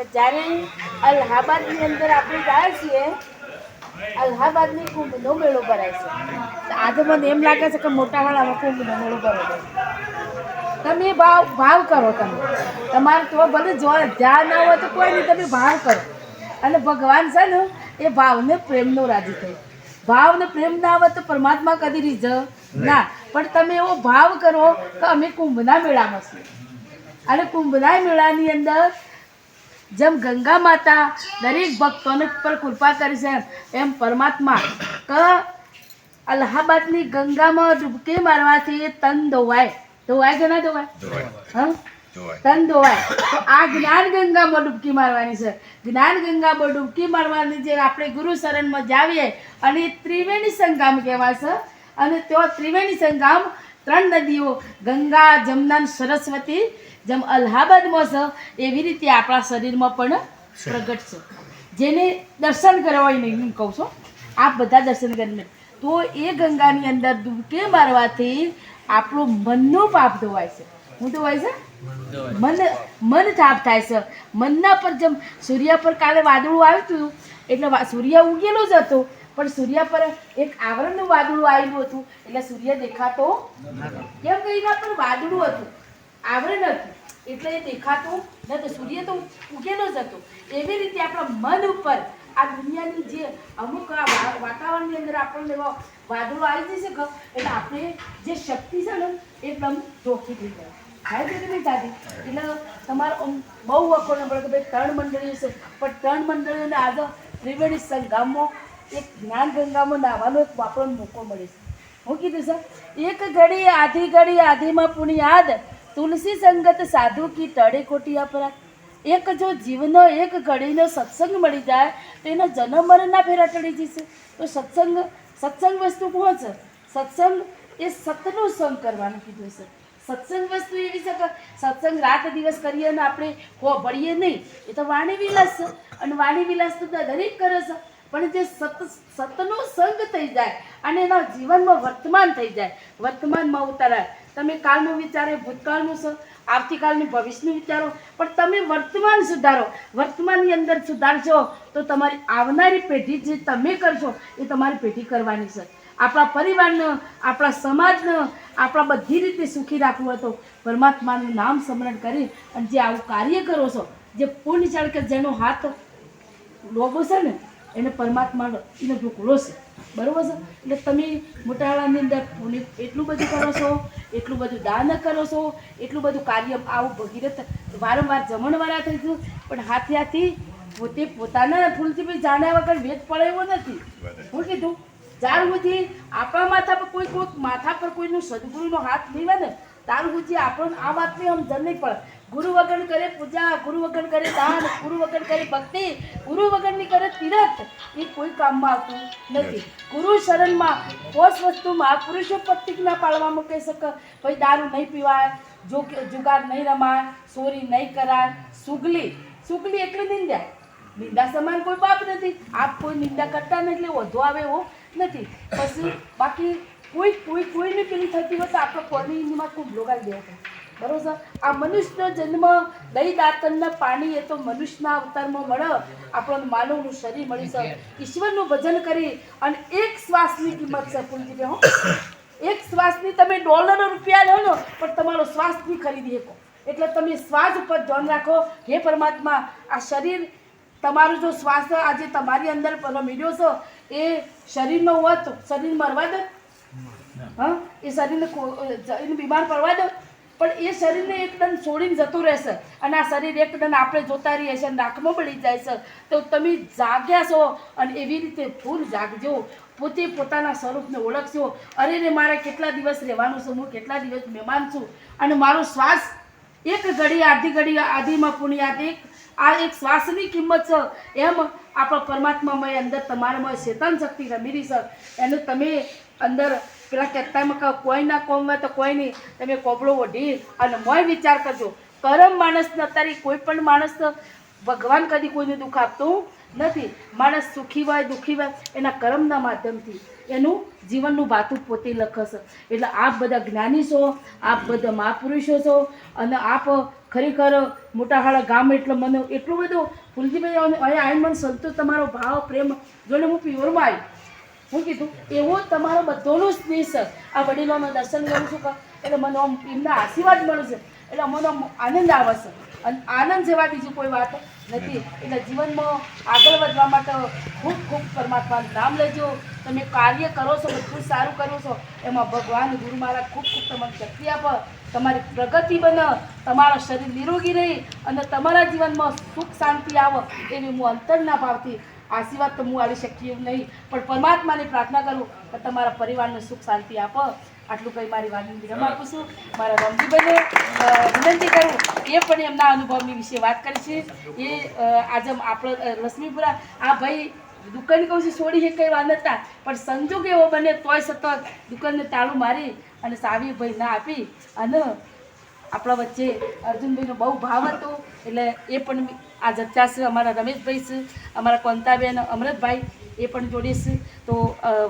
કે જ્યારે અલ્હાબાદની અંદર આપણે જાય છીએ અલ્હાબાદની કુંભનો મેળો ભરાય છે. તો આજે મને એમ લાગે છે કે મોટા હાળામાં કુંભનો મેળો ભરાય છે. તમે ભાવ ભાવ કરો તમે. તમારે તો ભલે જો ધ્યાન ના હોય તો કોઈ નહીં તમે ભાવ કરો. અને ભગવાન છે ને એ ભાવને પ્રેમનો રાજી થયો. ભાવને પ્રેમ ના આવે તો પરમાત્મા કદી રીઝ ના. પણ તમે એવો ભાવ કરો કે અમે કુંભના મેળામાં છીએ. અને કુંભના મેળાની અંદર જેમ ગંગા માતા દરેક ભક્તોને પર કૃપા કરી છે એમ પરમાત્મા. ક અલ્હાબાદની ગંગામાં ડૂબકી મારવાથી તન ધોવાય. ધોવાય કે ના ધોવાય? હા? તન ધોવાય. તો આ જ્ઞાન ગંગામાં ડૂબકી મારવાની છે. જ્ઞાન ગંગામાં ડૂબકી મારવાની જે આપણે ગુરુ શરણમાં જાવીએ અને ત્રિવેણી સંગામ કહેવાય છે. અને તેઓ ત્રિવેણી સંગમ ત્રણ નદીઓ, ગંગા જમના સરસ્વતી, જેમ અલ્હાબાદમાં છે એવી રીતે આપણા શરીરમાં પણ પ્રગટ છે. જેને દર્શન કરવા હોય નહીં હું કહું છું. આપ બધા દર્શન કરીને. તો એ ગંગાની અંદર ડૂબકી મારવાથી આપણું મનનું પાપ ધોવાય છે. હું ધોવાય છે? મન મન થાપ થાય છે. મનના પર જેમ સૂર્ય પર કાલે વાદળું આવ્યું હતું, એટલે સૂર્ય ઉગેલો જ હતો પણ સૂર્ય પર એક આવરણનું વાદળું આવેલું હતું. એટલે સૂર્ય દેખાતો કેમ કે એના પર વાદળું હતું. આવરણ હતું. એટલે એ દેખાતું નતું, સૂર્ય તો ઉગેલો જ હતો. એવી રીતે આપણા મન ઉપર આ દુનિયાની જે અમુક વાતાવરણની અંદર આપણને એવા વાદળો આવી જશે એટલે આપણે જે શક્તિ છે ને એકદમ ચોખ્ખી થઈ જાય. થાય છે કે નહીં થતી એટલે તમારે બહુ વખોને પડે કે ભાઈ ત્રણ મંડળીઓ છે. પણ ત્રણ મંડળીઓને આજે ત્રિવેણી સંગમમાં એક જ્ઞાન ગંગામાં નાહવાનો એક વાપરવાનો મોકો મળે છે. હું કીધું સર એક ઘડી, આધી ઘડી, આધીમાં પુણ્યાદ તુલસી સંગત સાધુ કી ટળે કોટી અપરાધ. એક જો જીવનો એક ઘડીનો સત્સંગ મળી જાય, તો એનો જન્મ મરણના ફેરા ટળી જશે. તો સત્સંગ સત્સંગ વસ્તુ કોણ છે? સત્સંગ એ સતનું સંગ કરવાનું કીધું છે. સત્સંગ વસ્તુ એવી છે કે સત્સંગ રાત દિવસ કરીએ અને આપણે ભળીએ નહીં. એ તો વાણી વિલાસ છે. અને વાણી વિલાસ તો દરેક કરે છે. પણ જે સત, સતનો સંગ થઈ જાય અને એના જીવનમાં વર્તમાન થઈ જાય, વર્તમાનમાં ઉતારાય. તમે કાલનું વિચારે, ભૂતકાળનું સ, આવતીકાલનું ભવિષ્યનું વિચારો, પણ તમે વર્તમાન સુધારો. વર્તમાનની અંદર સુધારશો તો તમારી આવનારી પેઢી જે તમે કરશો એ તમારી પેઢી કરવાની છે. આપણા પરિવારને, આપણા સમાજને, આપણા બધી રીતે સુખી રાખવું હતું. પરમાત્માનું નામ સ્મરણ કરી અને જે આવું કાર્ય કરો છો, જે પુણ્ય કે જેનો હાથ લોગો છે ને એને પરમાત્માનો એનો ઢોકળો છે બરાબર છે? એટલે તમે મોટાળાની અંદર એટલું બધું કરો છો, એટલું બધું દાન કરો છો, એટલું બધું કાર્ય આવું ભગીરથ વારંવાર જમણવાળા થઈ ગયું, પણ હાથે હાથી પોતે પોતાના ફૂલથી બી જાણ્યા વગર વેદ પડે નથી. હું કીધું જ્યાર સુધી આપણા માથા પર કોઈ કોઈ માથા પર કોઈનો સદગુરુનો હાથ લેવા ને ત્યાર સુધી આપણને આ વાતની જ નહીં પડે ગુરુ વગર કરે પૂજા ગુરુ વગર કરે દાન ગુરુ વગર કરે ભક્તિ ગુરુ વગરની કરે તીરથ એ કોઈ કામમાં આવતું નથી. ગુરુ શરણમાં પોષ વસ્તુમાં પુરુષો પ્રતિજ્ઞા પાળવામાં કહી શકે. ભાઈ દારૂ નહીં પીવાય જો જુગાર નહીં રમાય ચોરી નહીં કરાય સુગલી. સુગલી એટલે નિંદા. નિંદા સમાન કોઈ બાપ નથી. આપ કોઈ નિંદા કરતા નથી એટલે વધુ આવે એવો નથી. પછી બાકી કોઈ કોઈ કોઈને પેલી થતી હોય તો આપણે કોની હિન્દીમાં ખૂબ લોગાઈ દેવા બરોબર? આ મનુષ્યનો જન્મ દહીં દાંતનના પાણી એ તો મનુષ્યના અવતારમાં મળે. આપણને માનવનું શરીર મળી છે. ઈશ્વરનું ભજન કરી અને એક શ્વાસની કિંમત છે પુલજીભાઈ હો. એક શ્વાસની તમે ડોલર રૂપિયા લો ને પણ તમારો શ્વાસ નહીં ખરીદી શકો. એટલે તમે શ્વાસ ઉપર ધ્યાન રાખો. હે પરમાત્મા આ શરીર તમારું જો શ્વાસ આજે તમારી અંદર મીડિયો છે એ શરીરનો હોત શરીર મરવા દો. હા? એ શરીરને એને બીમાર પડવા દો. પણ એ શરીરને એકદમ છોડીને જતું રહેશે અને આ શરીર એકદમ આપણે જોતા રહીએ છીએ નાકમાં પડી જાય છે, તો તમે જાગ્યા છો અને એવી રીતે ફૂલ જાગજો. પોતે પોતાના સ્વરૂપને ઓળખજો. અરે રે, મારે કેટલા દિવસ રહેવાનું છે, હું કેટલા દિવસ મહેમાન છું? અને મારો શ્વાસ એક ઘડી, આધી ઘડી, આધીમાં પુણ્યા એક, આ એક શ્વાસની કિંમત છે. એમ આપણા પરમાત્મામાં અંદર તમારામાં ચેતન શક્તિ રમેલી છે. એને તમે અંદર પેલા કહેતા કહો, કોઈ ના કોમ તો કોઈ નહીં. તમે કોબળો ઓઢી અને મોય વિચાર કરજો, કરમ માણસને અત્યારે કોઈ પણ માણસ ભગવાન કદી કોઈને દુઃખ આપતું નથી. માણસ સુખી હોય, દુઃખી હોય, એના કર્મના માધ્યમથી એનું જીવનનું ભાતું પોતે લખશે. એટલે આપ બધા જ્ઞાની છો, આપ બધા મહાપુરુષો છો, અને આપ ખરેખર મોટા હાળા ગામ એટલે મને એટલું બધું ફૂલજીભાઈ અહીંયા આવીને મને સંતોષ, તમારો ભાવ, પ્રેમ, જોઈને હું પ્યોરમાં આવી. હું કીધું, એવો તમારો બધોનો સ્નેહ સર આ વડીલોના દર્શન કરું છું કે એટલે મને આમ એમના આશીર્વાદ મળે છે. એટલે મને આનંદ આવે છે. અને આનંદ જેવા બીજી કોઈ વાત નથી. એટલે જીવનમાં આગળ વધવા માટે ખૂબ ખૂબ પરમાત્માનું નામ લેજો. તમે કાર્ય કરો છો, બધું સારું કરો છો. એમાં ભગવાન, ગુરુ મહારાજ ખૂબ ખૂબ તમને શક્તિ આપે. તમારી પ્રગતિ બને. તમારું શરીર નિરોગી રહે અને તમારા જીવનમાં સુખ, શાંતિ આવે. એવી હું અંતરના ભાવથી આશીર્વાદ તો હું આવી શકીએ નહીં. પણ પરમાત્માને પ્રાર્થના કરું કે તમારા પરિવારને સુખ શાંતિ આપો. આટલું કંઈ મારી વાતની વિરામ આપું છું મારા રમજીભાઈને વિનંતી કરું. એ પણ એમના અનુભવની વિશે વાત કરી છે. એ આજે આપણે લક્ષ્મીપુરા આ ભાઈ દુકાન કહું છું છોડી છે કંઈ વાત નતા પણ સંજોગ એવો બને તોય સતત દુકાનને તાળું મારી અને સાવી ભાઈ ના આપી અને આપણા વચ્ચે અર્જુનભાઈનો બહુ ભાવ હતો. એટલે એ પણ આ જથ્થા છે, અમારા રમેશભાઈ છે, અમારા કોંતાબેન અમૃતભાઈ એ પણ જોડીશ તો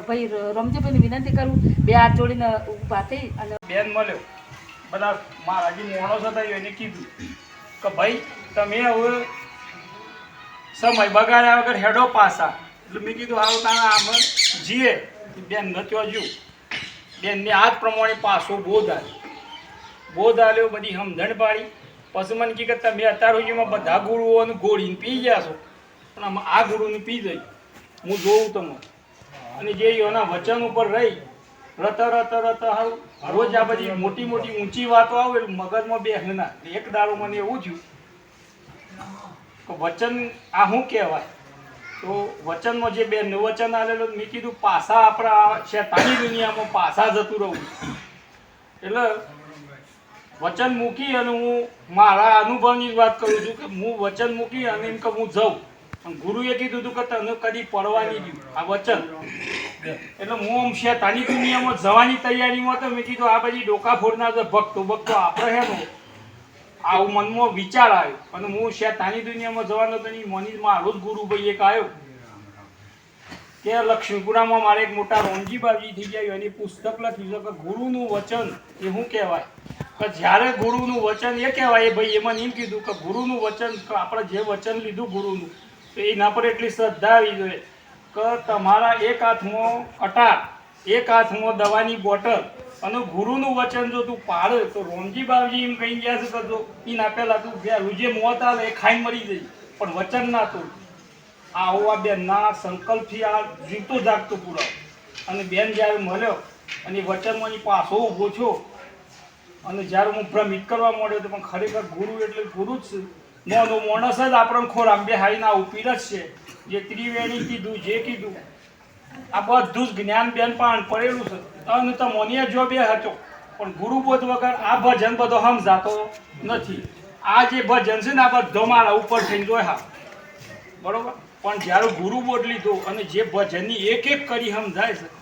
ભાઈ રમજીભાઈને વિનંતી કરું, બે હાથ જોડીને ઊભા થઈ અને બેન મળ્યો. બધા મારા જે માણસ હતા એને કીધું કે ભાઈ, તમે હવે સમય બગાડ્યા વગર હેડો પાસા એટલે મેં કીધું, હાલ તારા આમ જીએ. બેન નથી હજુ. બેનને આ જ પ્રમાણે પાસો બોધ આવ્યો બોધ આલ્યો, બધી સમજણ પાડી. પછી મને કી કરતા તમે અત્યાર સુધીમાં બધા ગુરુઓને ગોળીને પી ગયા છો. પણ આમાં આ ગુરુને પી જઈ હું જોઉં તમે અને જે એના વચન ઉપર રહી, રત રત રત હાલ રોજ આ બધી મોટી મોટી ઊંચી વાતો આવે, એટલે મગજમાં બે હના. એક દાડો મને એવું થયું કે વચન આ શું કહેવાય? તો વચનમાં જે બે વચન આવેલો મેં કીધું પાછા આપણા શેતાની દુનિયામાં પાછા જતું રહું. એટલે વચન મૂકી અને હું મારા અનુભવની વાત કરું છું કે હું વચન મૂકી અને એમ કે હું જાઉં. પણ ગુરુએ કીધું હતું કે તને કદી પડવા નહીં દઉં. આ વચન. એટલે હું આમ શેતાની દુનિયામાં જવાની તૈયારીમાં તો મેં કીધું આ બધી ડોકા ફોડનાર જે ભક્તો ભક્તો આપણે હે ને, આવું મનમાં વિચાર આવ્યો. અને હું શેતાની દુનિયામાં જવાનો તો નહીં મની મારો જ ગુરુભાઈ એક આવ્યો. કે લક્ષ્મીપુરામાં મારે એક મોટા રોનજી બાબજી થઈ ગયા, એની પુસ્તક લખ્યું છે કે ગુરુનું વચન એ શું કહેવાય? કે જ્યારે ગુરુનું વચન એ કહેવાય, એ ભાઈ એમાં એમ કીધું કે ગુરુનું વચન આપણે જે વચન લીધું ગુરુનું, તો એના પર એટલી શ્રદ્ધા આવી જોઈએ. કે તમારા એક હાથમાં કટાર, એક હાથમાં દવાની બોટલ અને ગુરુનું વચન જો તું પાડે, તો રોમજી બાબજી એમ કહી ગયા છે કે જો નાખેલા તું બે જે મોત આવે, એ ખાઈ મરી જઈ પણ વચન ના તું આવો આ બેનના સંકલ્પથી આ જીવતો જાગતો પુરાવ અને બેન જ્યારે મળ્યો અને વચનમાં ઈ પાછો ઊભો છો અને જ્યારે હું ભ્રમિત કરવા માંડ્યો તો પણ ખરેખર ગુરુ એટલે ગુરુ જ. મોનો મોણસ જ આપણને ખોરામ બે હાઈના ઉપીર જ છે. જે ત્રિવેણી કીધું, જે કીધું. આ બધું જ જ્ઞાન બેન પણ પડેલું છે. અને તો મોનિયા જો બે હતો, પણ ગુરુબોધ વગર આ ભજન બધો સમજાતો નથી. આ જે ભજન છે ને, આ બધો મારા ઉપર થઈને હા બરોબર? પણ જ્યારે ગુરુબોધ લીધો અને જે ભજનની એક એક કરી સમજાય છે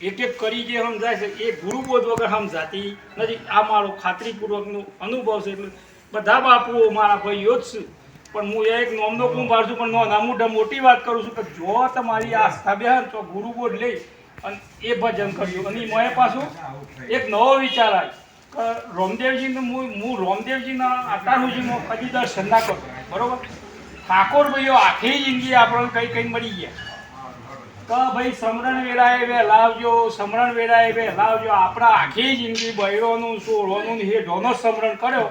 એક એક કરી જે સમજાય છે, એ ગુરુબોધ વગર સમજાતી નથી. આ મારો ખાતરીપૂર્વકનો અનુભવ છે એટલે બધા બાપુઓ મારા ભાઈઓ જ છે. પણ હું એક નોમનો કુંભાર છું, પણ નાના મોટા મોટી વાત કરું છું કે જો તમારી આસ્થા બેહન તો ગુરુબોધ લઈ અને એ ભજન કર્યું. અને મેં પાછું એક નવો વિચાર આવ્યો કે રોમદેવજીને હું હું રોમદેવજીના આટાનુજીમાં કદી દર્શન ના કરું. બરોબર? ઠાકોર ભાઈઓ આખી જિંદગી આપણને કંઈ કંઈ મળી ગયા. કે ભાઈ સમરણ વેળાએ વહેલા લાવજો, સમરણ વેળાએ વહેલા લાવજો. આપણા આખી જિંદગી બૈરોનું, સોળોનું હે ઢોનો સમરણ કર્યો.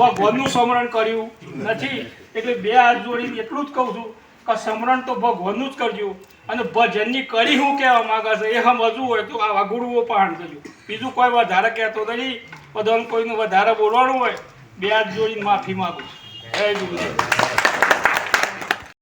ભગવાનનું સમરણ કર્યું નથી. એટલે બે હાથ જોડીને એટલું જ કહું છું કે સમરણ તો ભગવાનનું જ કરજો. અને ભજનની કડી શું કહેવા માંગે છે, એ સમજવું હોય તો આવા ગુરુઓ પહાણ કરજો. બીજું કોઈ વધારે કહેતો નથી. બધાને કોઈનું વધારે બોલવાનું હોય, બે હાથ જોડીને માફી માગું છું. જય ગુરુદેવ.